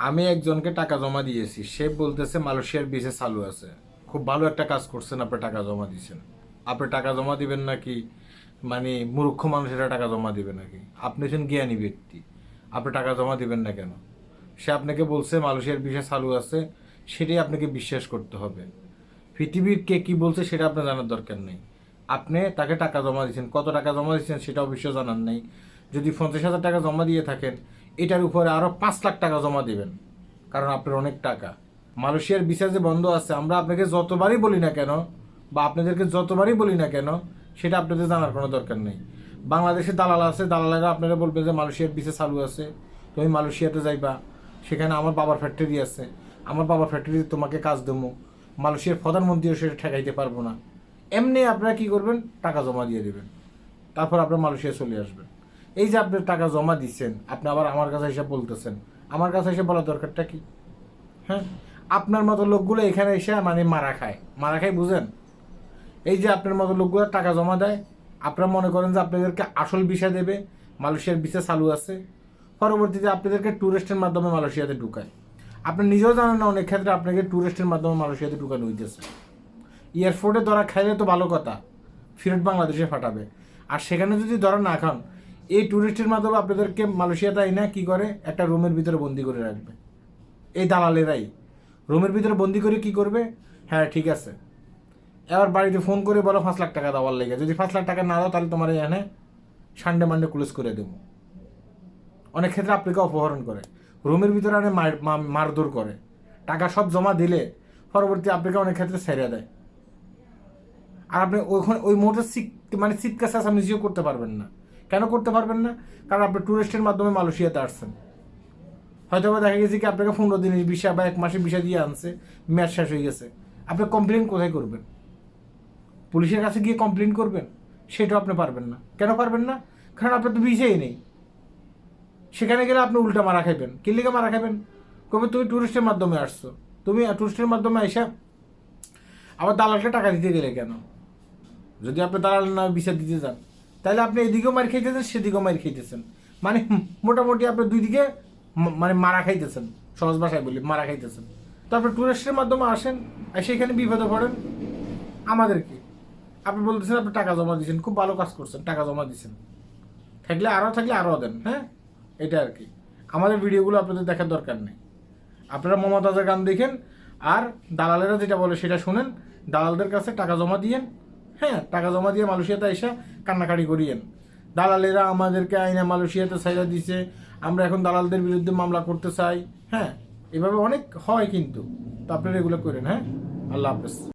আমি একজনকে টাকা জমা দিয়েছি। সে বলতেছে, মালয়েশিয়ার বিসে চালু আছে। খুব ভালো একটা কাজ করছেন, আপনি টাকা জমা দিয়েছেন। আপনি টাকা জমা দিবেন নাকি? মানে মূর্খ মানুষেরা টাকা জমা দিবে নাকি? আপনি হচ্ছেন জ্ঞানী ব্যক্তি। আপনি টাকা জমা দিবেন না কেন? সে আপনাকে বলছে, মালয়েশিয়ার বিষয় চালু আছে। সেটাই আপনাকে বিশ্বাস করতে হবে। পৃথিবীর কে কী বলছে, সেটা আপনার জানার দরকার নেই। আপনি তাকে টাকা জমা দিয়েছেন। কত টাকা জমা দিয়েছেন সেটা অবশ্য জানার নেই। যদি পঞ্চাশ হাজার টাকা জমা দিয়ে থাকেন এটার উপরে আরও পাঁচ লাখ টাকা জমা দিবেন। কারণ আপনার অনেক টাকা। মালয়েশিয়ার ভিসা যে বন্ধ আছে, আমরা আপনাকে যতবারই বলি না কেন, বা আপনাদেরকে যতবারই বলি না কেন, সেটা আপনাদের জানার কোনো দরকার নেই। বাংলাদেশে দালাল আছে, দালালেরা আপনারা বলবেন যে মালয়েশিয়ার ভিসা চালু আছে, তুমি মালয়েশিয়াতে যাইবা, সেখানে আমার বাবার ফ্যাক্টরি আছে। আমার বাবার ফ্যাক্টরিতে তোমাকে কাজ দেবো। মালয়েশিয়ার প্রধানমন্ত্রীও সেটা ঠেকাইতে পারব না। এমনি আপনারা কি করবেন? টাকা জমা দিয়ে দেবেন। তারপর আপনার মালয়েশিয়া চলে আসবেন। এই যে আপনি টাকা জমা দিচ্ছেন, আপনি আবার আমার কাছে এসে বলতেছেন, আমার কাছে এসে বলার দরকারটা কি? হ্যাঁ? আপনার মতো লোকগুলো এখানে এসে মানে মারা খায়। মারা খায় বুঝেন? এই যে আপনার মতো লোকগুলো টাকা জমা দেয়, আপনারা মনে করেন যে আপনাদেরকে আসল ভিসা দেবে, মালয়েশিয়ার ভিসা চালু আছে। পরবর্তীতে আপনাদেরকে ট্যুরিস্টের মাধ্যমে মালয়েশিয়াতে ঢুকায়। আপনি নিজেও জানেন না, অনেক ক্ষেত্রে আপনাকে ট্যুরিস্টের মাধ্যমে মালয়েশিয়াতে ঢুকানো হইতেছে। এয়ারপোর্টে ধরা খাইলে তো ভালো কথা ফেরত বাংলাদেশে ফাটাবে আর সেখানে যদি ধরা না খান এই ট্যুরিস্টের মাধ্যমে আপনাদেরকে মালয়েশিয়াতে আইনা কি করে? একটা রুমের ভিতরে বন্দি করে রাখবে। এই দালালেরাই। রুমের ভিতরে বন্দি করে কি করবে? হ্যাঁ ঠিক আছে। এবার বাড়িতে ফোন করে বলো পাঁচ লাখ টাকা দেওয়ার লেগে। যদি পাঁচ লাখ টাকা না দাও, তাহলে তোমার এখানে সানডে মানডে ক্লোজ করে দেবো। অনেক ক্ষেত্রে আপনাকে অপহরণ করে। রুমের ভিতরে মা- মারধর করে। টাকা সব জমা দিলে পরবর্তী আপনাকে অনেক ক্ষেত্রে ছেড়ে দেয়। আর আপনি ওইখানে ওই মুহূর্তে মানে চিৎকার চেঁচামেচিও করতে পারবেন না। কেন করতে পারবেন না? কারণ আপনি ট্যুরিস্টের মাধ্যমে মালয়েশিয়াতে আসছেন। হয়তো দেখা গেছে কি আপনাকে পনেরো দিনের বিষয় বা এক মাসে বিষয় দিয়ে আনছে ম্যাচ শেষ হয়ে গেছে। আপনি কমপ্লেন কোথায় করবেন? পুলিশের কাছে গিয়ে কমপ্লেন করবেন? সেটাও আপনি পারবেন না। কেন পারবেন না? কারণ আপনার তো বিষয়ই নেই। সেখানে গেলে আপনি উল্টা মারা খাইবেন। কি লিগে মারা খাইবেন? কবে তুমি ট্যুরিস্টের মাধ্যমে আসছো? তুমি ট্যুরিস্টের মাধ্যমে আইসা আবার দালালকে টাকা দিতে গেলে কেন? যদি আপনি দালাল না বিচার দিতে যান। তাহলে আপনি এদিকেও মার খাইতেছেন, সেদিকেও মার খাইতেছেন। মানে মোটামুটি আপনি দুই দিকে মানে মারা খাইতেছেন। সহজ ভাষায় বলি, মারা খাইতেছেন। তো আপনি ট্যুরিস্টের মাধ্যমে আসেন, আর সেখানে বিপদে পড়েন। আমাদের কি আপনি বলতেছেন, আপনি টাকা জমা দিয়েছেন, খুব ভালো কাজ করছেন, টাকা জমা দিয়েছেন। থাকলে আরও থাকলে আরও দেন হ্যাঁ? এটা আর কি। আমাদের ভিডিওগুলো আপনাদের দেখার দরকার নেই। আপনারা মমতাজের গান দেখেন, আর দালালেরা যেটা বলে সেটা শুনেন। দালালদের কাছে টাকা জমা দিয়েন হ্যাঁ টাকা জমা দিয়ে মালয়েশিয়াতে এসে কান্নাকাটি করিয়েন। দালালেরা আমাদেরকে আইনে মালয়েশিয়াতে সাইজা দিছে, আমরা এখন দালালদের বিরুদ্ধে মামলা করতে চাই। হ্যাঁ এভাবে অনেক হয় কিন্তু। তো আপনারা এগুলো করেন হ্যাঁ? আল্লাহ হাফেজ।